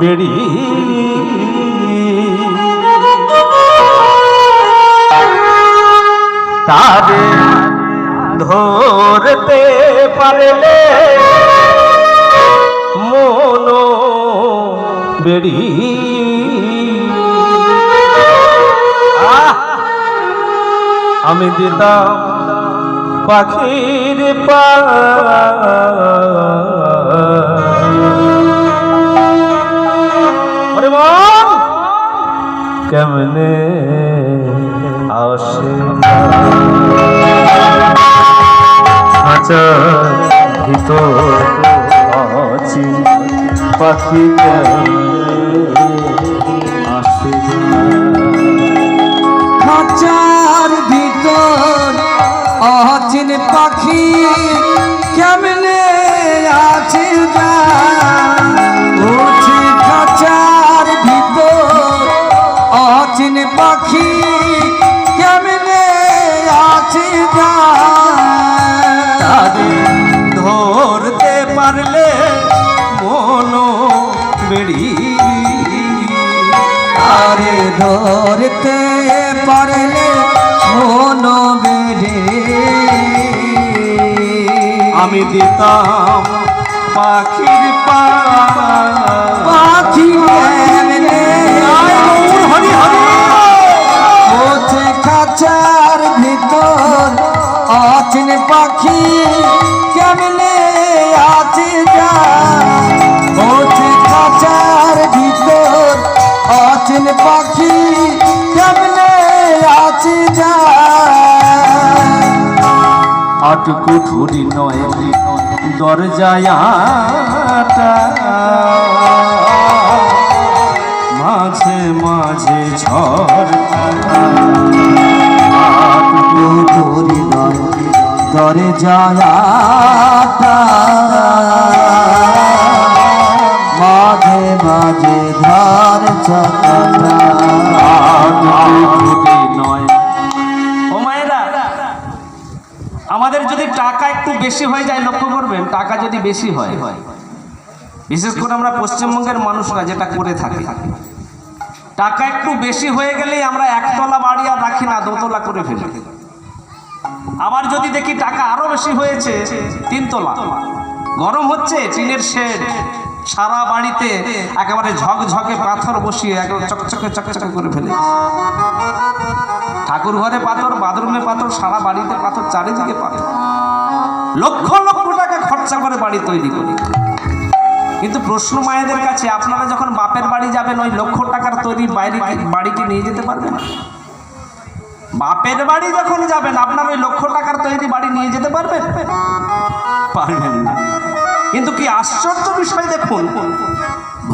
বেড়ি। তারে ধরতে পারলে মন বেড়ি! আমি দিতাম পাখির পা কেমনে আসে আছি পাখি আসে খাঁচার ভিতর অচিন পাখি কেমনে আছে যা? ধরতে পারলে মন বেড়ে। আমি দিতাম পাখির পা পাখি আটকু ধরি নয় দরজায় মাঝে মাঝে ঝড় আটকু তোরি দরে যায়াটা মাঝে মাঝে ধার চাকাটা বেশি হয়ে যায়, লক্ষ্য করবেন, টাকা যদি বেশি হয়, বিশেষ করে আমরা পশ্চিমবঙ্গের মানুষরা যেটা করে থাকি, টাকা একটু বেশি হয়ে গেলেই আমরা একতলা বাড়ি আর রাখি না, দোতলা করে ফেলি। আবার যদি দেখি টাকা আরও বেশি হয়েছে, তিনতলা, গরম হচ্ছে, টিনের শেড, সারা বাড়িতে একেবারে ঝকঝকে পাথর বসিয়ে একেবারে চকচকে চকচকে করে ফেলে। ঠাকুর ঘরে পাথর, বাথরুমে পাথর, সারা বাড়িতে পাথর, চারিদিকে পাথর। লক্ষ লক্ষ টাকা খরচা করে বাড়ি তৈরি করি। কিন্তু প্রশ্ন মায়েদের কাছে, আপনারা যখন বাপের বাড়ি যাবেন, ওই লক্ষ টাকার তৈরি বাইরে বাড়িকে নিয়ে যেতে পারবেন? বাপের বাড়ি যখন যাবেন, আপনার ওই লক্ষ টাকার তৈরি বাড়ি নিয়ে যেতে পারবেন? পারবেন না। কিন্তু কি আশ্চর্য বিষয় দেখুন,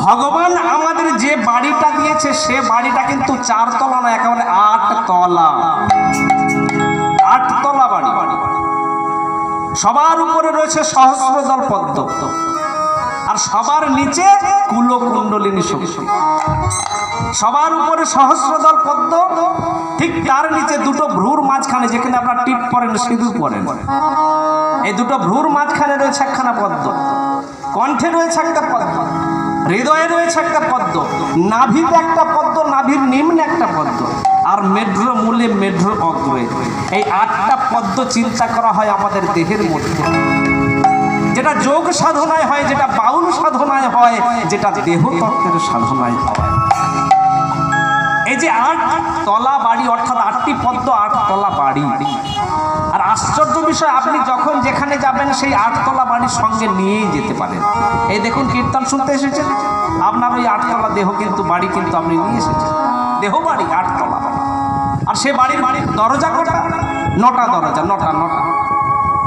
ভগবান আমাদের যে বাড়িটা দিয়েছে, সে বাড়িটা কিন্তু চার তলা না একেবারে আট তলা আট তলা বাড়ি। সবার উপরে রয়েছে সহস্রদল পদ্ম আর সবার নিচে কুলকুণ্ডলিনী শক্তি। সবার উপরে সহস্রদল পদ্ম, ঠিক তার নিচে দুটো ভ্রুর মাঝখানে যেখানে আপনার টিপ পরেন, সিঁদুর পরেন। এই দুটো ভ্রুর মাঝখানে রয়েছে একখানা পদ্ম। কণ্ঠে রয়েছে একটা পদ্ম। হৃদয়ে রয়েছে একটা পদ্ম। নাভিতে একটা পদ্ম, নাভির নিম্নে একটা পদ্ম। আর মেঢ্র মূলে মেঢ্র অগ্রে। এই আটটা পদ্ম চিন্তা করা হয় আমাদের দেহের মধ্যে। যেটা যোগ সাধনায় হয়, যেটা বাউল সাধনায় হয়, যেটা দেহ তত্ত্বের সাধনায় হয়। এই যে আট তলা বাড়ি, অর্থাৎ আটটি পদ্ম, আট তলা বাড়ি। আর আশ্চর্য বিষয়, আপনি যখন যেখানে যাবেন, সেই আটতলা বাড়ির সঙ্গে নিয়েই যেতে পারেন। এই দেখুন, কীর্তন শুনতে এসেছেন? আপনার ওই আটতলা দেহ কিন্তু, বাড়ি কিন্তু আপনি নিয়ে এসেছেন। দেহ বাড়ি আটতলা বাড়ি। আর সে বাড়ির বাড়ির দরজা কটা? নটা দরজা, নটা নটা।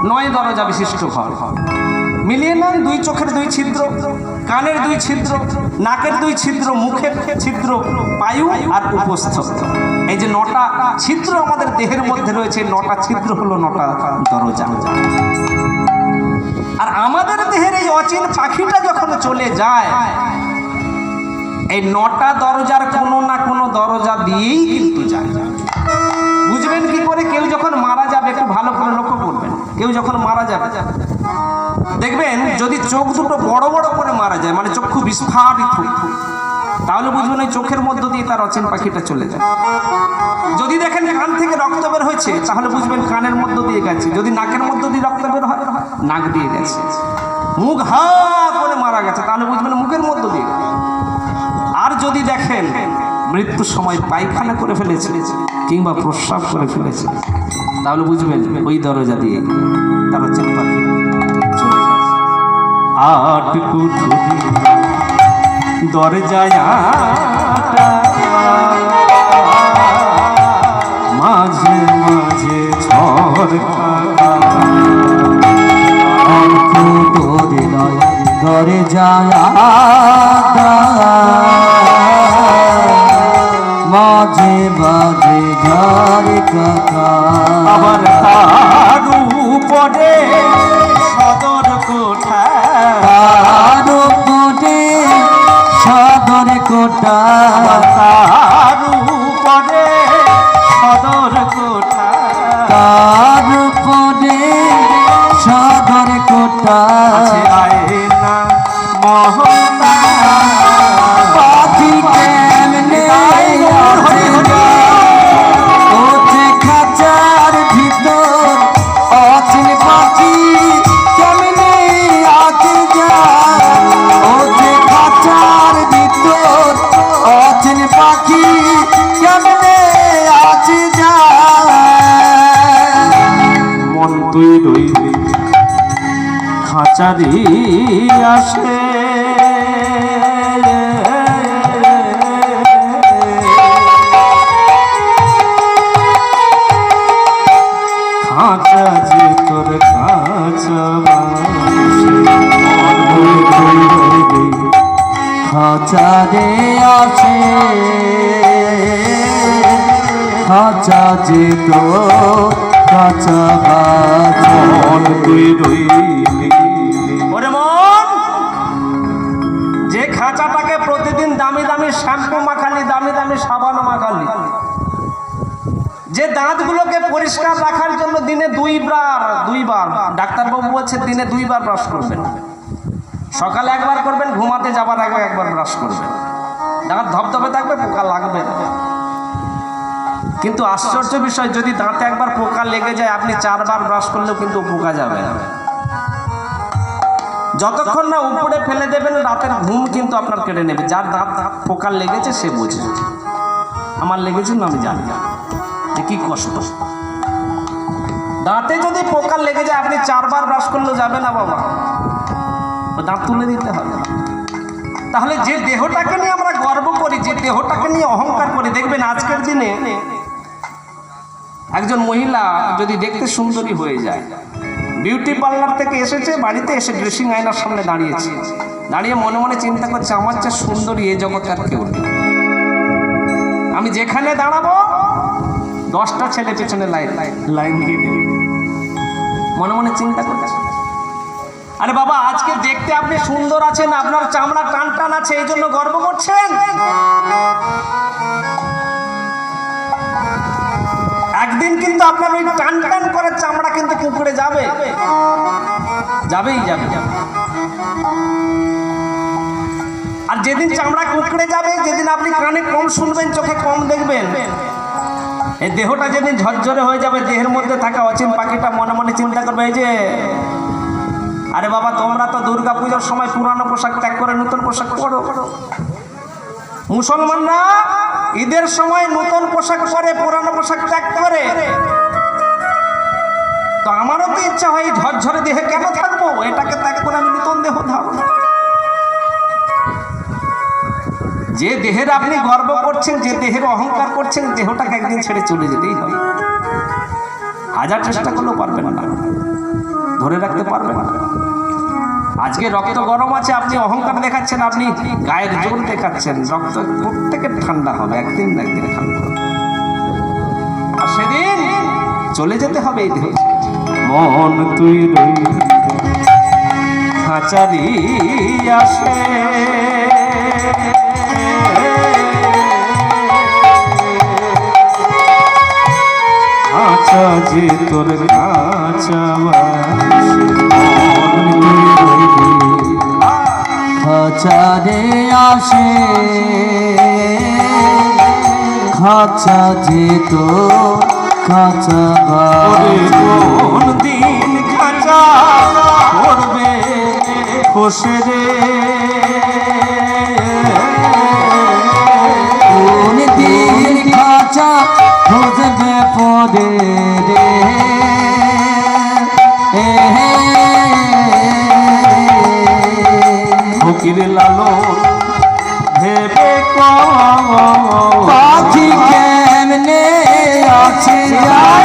নয় দরজা বিশিষ্ট ঘর। মিলিয়ে নেন দুই চোখের দুই ছিদ্র, কানের দুই ছিদ্র, নাকের দুই ছিদ্র, মুখের ছিদ্র বায়ু আর উপস্থ এই যে নটা ছিদ্র আমাদের দেহের মধ্যে রয়েছে নটা ছিদ্র হলো নটা দরজা। আর আমাদের দেহের এই অচিন পাখিটা যখন চলে যায়, এই নটা দরজার কোনো না কোনো দরজা দিয়েই কিন্তু যায়। বুঝবেন কি করে কেউ যখন মারা যাবে, একটু ভালো করে লক্ষ্য করবেন। কেউ যখন মারা যাবে, দেখবেন যদি চোখ দুটো বড় বড় করে মারা যায় মানে চক্ষু বিস্ফারিত, তাহলে বুঝবেন ওই চোখের মধ্য দিয়ে তার অচেন পাখিটা চলে যায়। যদি দেখেন কান থেকে রক্ত বের হয়েছে, তাহলে বুঝবেন কানের মধ্য দিয়ে গেছে। যদি নাকের মধ্য দিয়ে রক্ত বের হয়, নাক দিয়ে গেছে। মুখ হা মৃত্যুর সময় পায়খানা করে ফেলেছে কিংবা প্রস্রাব করে ফেলেছে তাহলে বুঝবেন, ওই দরজা দিয়ে তারা পাখি চলে গেছে। আট দরজায় উপরে সদর কোঠা তার উপরে সদর কোটা খাঁচারি আসে খাঁচা যে তোর খাঁচা খাঁচারে আছে খাঁচা যে তো খাঁচা বাজে মন তুই রইলি মাখালি যে দাঁতগুলোকে পরিষ্কার রাখার জন্য দিনে দুইবার দুইবার, ডাক্তারবাবু বলছে দিনে দুইবার ব্রাশ করবেন। সকালে একবার করবেন, ঘুমাতে যাবার আগে একবার ব্রাশ করবেন। দাঁত ধপধপে থাকবে, পোকা লাগবে কিন্তু আশ্চর্য বিষয়, যদি দাঁতে একবার পোকা লেগে যায়, আপনি চারবার ব্রাশ করলেও কিন্তু পোকা যাবে যতক্ষণ না উপরে ফেলে দেবেন, রাতের ঘুম কিন্তু আপনার কেড়ে নেবে। যার দাঁত পোকা লেগেছে, সে বোঝে আমার লেগেছে না, আমি জানি যে কি কষ্ট? দাঁতে যদি পোকা লেগে যায়, আপনি চারবার ব্রাশ করলে যাবে না বাবা। দাঁত তুলে দিতে হবে। তাহলে যে দেহটাকে নিয়ে আমরা গর্ব করি, যে দেহটাকে নিয়ে অহংকার করি, দেখবেন আজকের দিনে একজন মহিলা যদি দেখতে সুন্দরী হয়ে যায় বিউটি পার্লার থেকে এসেছে, বাড়িতে এসে ড্রেসিং আয়নার সামনে দাঁড়িয়েছে। দাঁড়িয়ে মনে মনে চিন্তা করছে, আমার চেয়ে সুন্দরী এ জগতে আর কেউ নেই। আমি যেখানে দাঁড়াবো, দশটা ছেলে পেছনে লাইন লাইন দিয়ে মনে মনে চিন্তা করছে আরে বাবা, আজকে দেখতে আপনি সুন্দর আছেন, আপনার চামড়া টান টান আছে, এই জন্য গর্ব করছেন? একদিন কিন্তু আপনার ওই টান টান করে চামড়া কিন্তু কুকুরে যাবে। যাবেই যাবে। আর যেদিন চামড়া কুকড়ে যাবে, যেদিন আপনি কানে কম শুনবেন, চোখে কম দেখবেন। এই দেহটা যেদিন ঝরঝরে হয়ে যাবে, দেহের মধ্যে থাকা অচিন পাখিটা মনে মনে চিন্তা করবে, এই যে, আরে বাবা, তোমরা তো দুর্গা পূজার সময় পুরানো পোশাক ত্যাগ করে নতুন পোশাক পরো। মুসলমানরা ঈদের সময় নতুন পোশাক পরে, পুরানো পোশাক ত্যাগ করে। তো আমারও তো ইচ্ছা হয় ঝরঝরে দেহে কেন থাকব? এটাকে ত্যাগ করে আমি নতুন দেহ ধারণ যে দেহের আপনি গর্ব করছেন, যে দেহের অহংকার করছেন, দেহটাকে একদিন ছেড়ে চলে যেতেই হবে। হাজার চেষ্টা করলেও পারবেন না। ধরে রাখতে পারবেন না। আজকে রক্ত গরম আছে, আপনি অহংকার দেখাচ্ছেন, আপনি গায়ের জোর দেখাচ্ছেন, রক্ত প্রত্যেকের ঠান্ডা হবে, একদিন না একদিন ঠান্ডা হবে। আর সেদিন চলে যেতে হবে এই দেহ। মন তুই খাঁচারি আসে। খাঁচা যে তোর কাজ খাঁচা বাসি খাঁচারে আসে খাঁচা যেত খাঁচা ওরে বাজে। কোন দিন খাঁচা করবে খসে রে খুঁজবে পদে রে। ফকির লালন ভেবে পাখি কেমনে আছে? হরি